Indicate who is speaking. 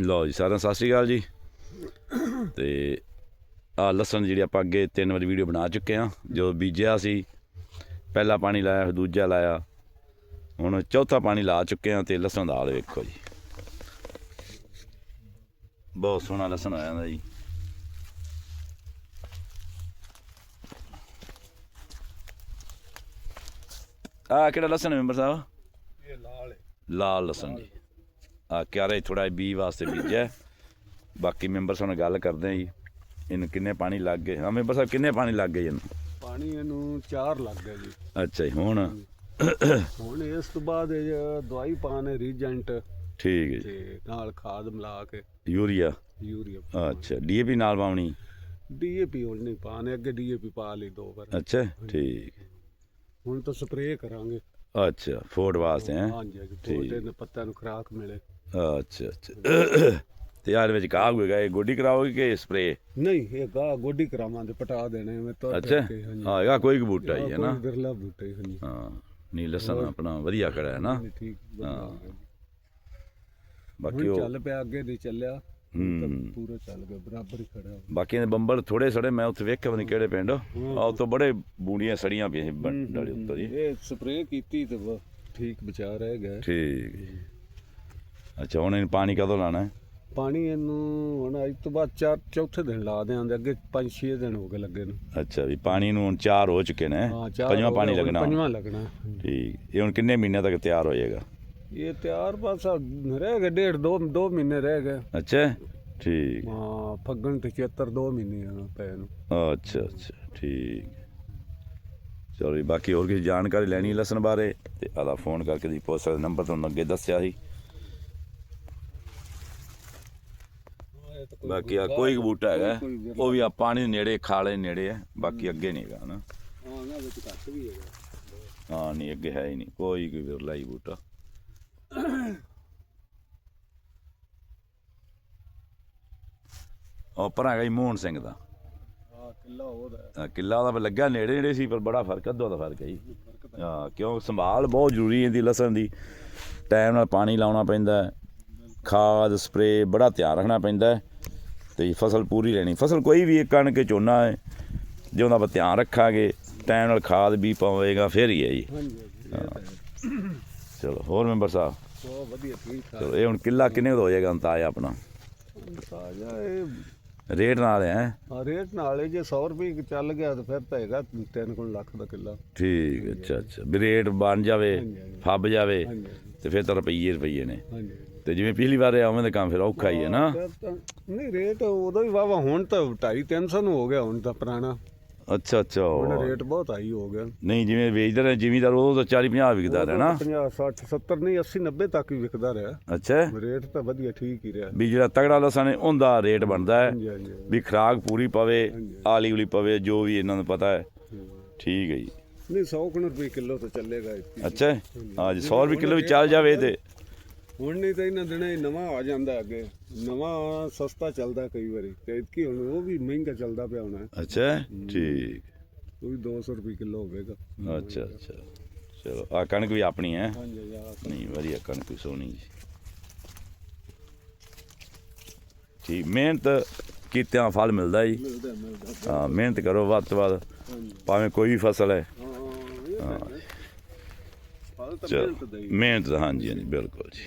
Speaker 1: ਲਓ ਜੀ ਸਾਰਿਆਂ ਸਤਿ ਸ਼੍ਰੀ ਅਕਾਲ ਜੀ। ਤੇ ਆ ਲਸਣ ਜਿਹੜੀ ਆਪਾਂ ਅੱਗੇ ਤਿੰਨ ਵਾਰੀ ਵੀਡੀਓ ਬਣਾ ਚੁੱਕੇ ਆ ਜੋ ਬੀਜਿਆ ਸੀ ਪਹਿਲਾ ਪਾਣੀ ਲਾਇਆ ਫਿਰ ਦੂਜਾ ਲਾਇਆ। ਹੁਣ ਚੌਥਾ ਪਾਣੀ ਲਾ ਚੁੱਕੇ ਆ ਤੇ ਲਸਣ ਦਾ ਹਾਲ ਵੇਖੋ ਜੀ। ਬਹੁਤ ਸੋਹਣਾ ਲਸਣ ਆਇਆ ਦਾ ਜੀ। ਆ ਕਿਹੜਾ ਲਸਣ ਮੈਂਬਰ ਸਾਹਿਬ?
Speaker 2: ਇਹ ਲਾਲ ਹੈ।
Speaker 1: ਲਾਲ ਲਸਣ ਜੀ। ਆ ਕਿਆਰੇ ਥੋੜਾ ਬੀ ਵਾਸਤੇ ਬੀਜਿਆ। ਬਾਕੀ ਮੈਂਬਰ ਸਾਨੂੰ ਗੱਲ ਕਰਦੇ ਆ ਜੀ। ਇਹਨੂੰ ਕਿੰਨੇ ਪਾਣੀ ਲੱਗ ਗਏ? ਹਾਂ ਮੈਂਬਰ ਸਾਹਿਬ ਕਿੰਨੇ ਪਾਣੀ ਲੱਗ ਗਏ ਇਹਨੂੰ?
Speaker 2: ਪਾਣੀ ਇਹਨੂੰ ਚਾਰ ਲੱਗ ਗਿਆ ਜੀ।
Speaker 1: ਅੱਛਾ ਜੀ ਹੁਣ?
Speaker 2: ਹੁਣ ਇਸ ਤੋਂ ਬਾਅਦ ਇਹ ਦਵਾਈ ਪਾਣੇ ਰੀਜੈਂਟ।
Speaker 1: ਠੀਕ ਹੈ ਜੀ।
Speaker 2: ਨਾਲ ਖਾਦ ਮਿਲਾ ਕੇ
Speaker 1: ਯੂਰੀਆ?
Speaker 2: ਯੂਰੀਆ
Speaker 1: ਅੱਛਾ ਡੀਏਪੀ ਨਾਲ ਪਾਉਣੀ?
Speaker 2: ਡੀਏਪੀ ਹੁਣ ਨਹੀਂ ਪਾਣੇ ਅੱਗੇ ਡੀਏਪੀ ਪਾ ਲਈ ਦੋ ਵਾਰ।
Speaker 1: ਅੱਛਾ ਠੀਕ।
Speaker 2: ਹੁਣ ਤਾਂ ਸਪਰੇਅ ਕਰਾਂਗੇ।
Speaker 1: ਅੱਛਾ ਫੋੜ ਵਾਸਤੇ ਹੈ?
Speaker 2: ਹਾਂਜੀ ਪੌਦੇ ਦੇ ਪੱਤਿਆਂ ਨੂੰ ਖੁਰਾਕ ਮਿਲੇ।
Speaker 1: ਅੱਛਾ ਅੱਛਾ। ਤੇ ਯਾਰ ਵਿੱਚ ਕਾ ਹੋਏਗਾ ਇਹ ਗੋਡੀ ਕਰਾਓਗੇ ਕਿ ਸਪਰੇ
Speaker 2: ਨਹੀਂ ਇਹ ਗਾ ਗੋਡੀ ਕਰਾਵਾਂਗੇ ਪਟਾ ਦੇਣੇ ਮੈਂ ਤਾਂ
Speaker 1: ਅੱਛਾ। ਹਾਂ ਇਹ ਕੋਈ ਬੂਟਾ ਹੀ ਹੈ ਨਾ।
Speaker 2: ਬਿਰਲਾ ਬੂਟੇ ਹਾਂਜੀ।
Speaker 1: ਹਾਂ ਨੀ ਲਸਣ ਆਪਣਾ ਵਧੀਆ ਖੜਾ ਹੈ ਨਾ।
Speaker 2: ਨਹੀਂ, ਠੀਕ ਹੋ।
Speaker 1: ਬਾਕੀ ਉਹ
Speaker 2: ਚੱਲ ਪਿਆ ਅੱਗੇ ਨਹੀਂ ਚੱਲਿਆ। ਪੂਰਾ ਚੱਲ ਗਿਆ ਬਰਾਬਰ ਹੀ ਖੜਾ।
Speaker 1: ਬਾਕੀ ਦੇ ਬੰਬਲ ਥੋੜੇ ਸੜੇ ਮੈਂ ਉੱਥੇ ਵੇਖਿਆ ਪਤਾ ਨੀ ਕਿਹੜੇ ਪਿੰਡ। ਆ ਉੱਥੇ ਬੜੇ ਬੂੜੀਆਂ ਸੜੀਆਂ ਪਈਆਂ ਸੀ ਬੰਡਲੇ ਉੱਤੇ ਜੀ
Speaker 2: ਇਹ ਸਪਰੇਅ ਕੀਤੀ ਤੇ ਠੀਕ ਬਚਾ ਰਹਿ ਗਿਆ।
Speaker 1: ਠੀਕ। ਅੱਛਾ ਹੁਣ ਇਹਨੂੰ ਪਾਣੀ ਕਦੋਂ ਲਾਣਾ ਹੈ?
Speaker 2: ਪਾਣੀ ਇਹਨੂੰ ਹੁਣ ਅੱਜ ਤੋਂ ਬਾਅਦ ਚਾਰ ਚੌਥੇ ਦਿਨ ਲਾ ਦਿਆਂਗੇ ਅੱਗੇ 5-6 ਦਿਨ ਹੋ ਗਏ ਲੱਗੇ ਨੂੰ।
Speaker 1: ਅੱਛਾ ਵੀ ਪਾਣੀ ਨੂੰ ਹੁਣ ਚਾਰ ਹੋ ਚੁੱਕੇ ਨੇ
Speaker 2: ਹਾਂ ਚਾਰ
Speaker 1: ਪੰਜਵਾਂ
Speaker 2: ਹੋ
Speaker 1: ਪਾਣੀ
Speaker 2: ਹੁਣ
Speaker 1: ਲੱਗਣਾ
Speaker 2: ਪੰਜਵਾਂ ਲੱਗਣਾ
Speaker 1: ਠੀਕ ਇਹ ਹੁਣ ਕਿੰਨੇ ਮਹੀਨਿਆਂ ਤੱਕ ਤਿਆਰ ਹੋ ਜਾਏਗਾ
Speaker 2: ਇਹ ਤਿਆਰ ਬਸ ਆ ਰਹਿ ਗਏ ਡੇਢ ਦੋ ਦੋ ਮਹੀਨੇ ਰਹਿ ਗਏ।
Speaker 1: ਅੱਛਾ ਠੀਕ।
Speaker 2: ਹਾਂ ਫੱਗਣ ਤੇ ਚੇਤਰ ਦੋ ਮਹੀਨੇ ਆ ਪਏ ਨੂੰ।
Speaker 1: ਅੱਛਾ ਅੱਛਾ ਠੀਕ। ਚਲੋ ਜੀ ਬਾਕੀ ਹੋਰ ਕਿਸੇ ਜਾਣਕਾਰੀ ਲੈਣੀ ਲਸਣ ਬਾਰੇ? ਤੇ ਆਦਾ ਫੋਨ ਕਰਕੇ ਦੀ ਪੁੱਛ ਸਕਦੇ ਨੰਬਰ ਤੁਹਾਨੂੰ ਅੱਗੇ ਦੱਸਿਆ ਸੀ। ਬਾਕੀ ਆ ਕੋਈ ਬੂਟਾ ਹੈਗਾ। ਉਹ ਵੀ ਆ ਪਾਣੀ ਦੇ ਨੇੜੇ ਖਾਲੇ ਨੇੜੇ ਹੈ ਬਾਕੀ ਅੱਗੇ ਨਹੀਂ ਹੈਗਾ ਨਾ।
Speaker 2: ਹਾਂ ਨਾ ਵਿੱਚ ਘੱਟ ਵੀ ਹੈਗਾ।
Speaker 1: ਹਾਂ ਨਹੀਂ ਅੱਗੇ ਹੈ ਹੀ ਨਹੀਂ ਕੋਈ ਕੋਈ ਵਿਰਲਾ ਹੀ ਬੂਟਾ। ਉਹ ਪਰ ਹੈਗਾ ਮੋਹਨ ਸਿੰਘ ਦਾ।
Speaker 2: ਹਾਂ ਕਿੱਲਾ ਉਹਦਾ
Speaker 1: ਕਿੱਲਾ ਉਹਦਾ ਲੱਗਿਆ ਨੇੜੇ ਨੇੜੇ ਸੀ ਪਰ ਬੜਾ ਫ਼ਰਕ ਅੱਧੋ ਦਾ ਫ਼ਰਕ ਹੈ ਜੀ। ਹਾਂ ਕਿਉਂ ਸੰਭਾਲ ਬਹੁਤ ਜ਼ਰੂਰੀ ਹੈ ਇਹਦੀ ਲਸਣ ਦੀ। ਟਾਈਮ ਨਾਲ ਪਾਣੀ ਲਾਉਣਾ ਪੈਂਦਾ ਖਾਦ ਸਪਰੇ ਬੜਾ ਧਿਆਨ ਰੱਖਣਾ ਪੈਂਦਾ ਹੈ ਤੇ ਫਸਲ ਪੂਰੀ ਲੈਣੀ। ਫਸਲ ਕੋਈ ਵੀ ਇੱਕ ਕਣਕ ਝੋਨਾ ਹੈ ਜੇ ਉਹਦਾ ਆਪਾਂ ਧਿਆਨ ਰੱਖਾਂਗੇ ਟਾਈਮ ਨਾਲ ਖਾਦ ਵੀ ਪਾਵੇਗਾ ਫਿਰ ਹੀ ਹੈ ਜੀ। ਚਲੋ ਹੋਰ ਮੈਂਬਰ ਸਾਹਿਬ?
Speaker 2: ਬਹੁਤ ਵਧੀਆ ਠੀਕ ਠਾਕ।
Speaker 1: ਚਲੋ ਇਹ ਹੁਣ ਕਿੱਲਾ ਕਿੰਨੇ ਦਾ ਹੋ ਜਾਏਗਾ ਹੁਣ ਤਾਜ਼ਾ ਆਪਣਾ
Speaker 2: ਇਹ
Speaker 1: ਰੇਟ ਨਾਲ ਹੈ
Speaker 2: ਹਾਂ? ਰੇਟ ਨਾਲੇ ਜੇ 100 ਰੁਪਏ ਚੱਲ ਗਿਆ ਤਾਂ ਫਿਰ ਤਾਂ ਹੈਗਾ 3 ਲੱਖ ਦਾ ਕਿੱਲਾ।
Speaker 1: ਠੀਕ ਅੱਛਾ ਅੱਛਾ। ਵੀ ਰੇਟ ਬਣ ਜਾਵੇ। ਫੱਬ ਜਾਵੇ ਤੇ ਫਿਰ ਤਾਂ ਰੁਪਈਏ ਰੁਪਈਏ ਨੇ।
Speaker 2: ਹਾਂਜੀ।
Speaker 1: ਤੇ ਜਿਵੇਂ ਪਿਛਲੀ ਵਾਰ ਆਵੇਂ ਦਾ ਕੰਮ ਫਿਰ ਔਖਾ ਹੀ ਹੈ ਨਾ।
Speaker 2: ਨਹੀਂ ਰੇਟ ਉਦੋਂ ਵੀ ਵਾਵਾ ਹੁਣ ਤਾਂ 2.5 300 ਨੂੰ ਹੋ ਗਿਆ ਹੁਣ ਤਾਂ ਪੁਰਾਣਾ।
Speaker 1: ਅੱਛਾ ਅੱਛਾ
Speaker 2: ਹੁਣ ਰੇਟ ਬਹੁਤ ਹਾਈ ਹੋ ਗਿਆ।
Speaker 1: ਨਹੀਂ ਜਿਵੇਂ ਵੇਚਦੇ ਰਹੇ ਜ਼ਿਮੀਦਾਰ ਉਹ ਤਾਂ 40 50 ਵਿਕਦਾ ਰਿਹਾ ਨਾ।
Speaker 2: 50 60 70 ਨਹੀਂ 80 90 ਤੱਕ ਹੀ ਵਿਕਦਾ ਰਿਹਾ।
Speaker 1: ਅੱਛਾ।
Speaker 2: ਰੇਟ ਤਾਂ ਵਧੀਆ ਠੀਕ ਹੀ ਰਿਹਾ।
Speaker 1: ਵੀ ਜਿਹੜਾ ਤਗੜਾ ਲਸਣ ਹੈ ਉਹਦਾ ਰੇਟ ਬਣਦਾ ਹੈ। ਵੀ ਖਰਾਕ ਪੂਰੀ ਪਵੇ। ਆਲੀ ਉਲੀ ਪਵੇ ਜੋ ਵੀ ਇਹਨਾਂ ਨੂੰ ਪਤਾ ਹੈ। ਠੀਕ ਹੈ ਜੀ।
Speaker 2: ਨਹੀਂ 100 ਕੁ ਰੁਪਏ ਕਿਲੋ ਤਾਂ ਚੱਲੇਗਾ।
Speaker 1: ਅੱਛਾ। ਹਾਂ ਜੀ 100 ਰੁਪਏ ਕਿਲੋ ਵੀ ਚੱਲ ਜਾਵੇ ਤੇ।
Speaker 2: ਹੁਣ ਨਹੀਂ ਤਾਂ ਇਹਨਾਂ ਦਿਨਾਂ ਹੀ ਨਵਾਂ ਆ ਜਾਂਦਾ ਅੱਗੇ। ਨਵਾਂ ਸਸਤਾ ਚੱਲਦਾ ਕਈ ਵਾਰੀ ਤੇ ਇਤਕੀ ਹੁਣ ਉਹ ਵੀ ਮਹਿੰਗਾ ਚੱਲਦਾ ਪਿਆ ਹੋਣਾ।
Speaker 1: ਅੱਛਾ ਠੀਕ।
Speaker 2: ਉਹ ਵੀ 200 ਰੁਪਏ ਕਿਲੋ ਹੋਵੇਗਾ।
Speaker 1: ਅੱਛਾ ਅੱਛਾ। ਚਲੋ ਆ ਕਣਕ ਵੀ ਆਪਣੀ ਹੈ।
Speaker 2: ਹਾਂਜੀ
Speaker 1: ਨਹੀਂ ਵਧੀਆ ਕਣਕ ਵੀ ਸੋਹਣੀ ਜੀ। ਠੀਕ ਮਿਹਨਤ ਕੀਤਿਆਂ ਫਲ ਮਿਲਦਾ ਜੀ।
Speaker 2: ਮਿਲਦਾ ਮਿਲਦਾ।
Speaker 1: ਹਾਂ ਮਿਹਨਤ ਕਰੋ ਵੱਧ ਤੋਂ ਵੱਧ। ਭਾਵੇਂ ਕੋਈ ਵੀ ਫਸਲ ਹੈ।
Speaker 2: ਹਾਂ ਮਿਹਨਤ
Speaker 1: ਹਾਂਜੀ ਹਾਂਜੀ ਬਿਲਕੁਲ ਜੀ।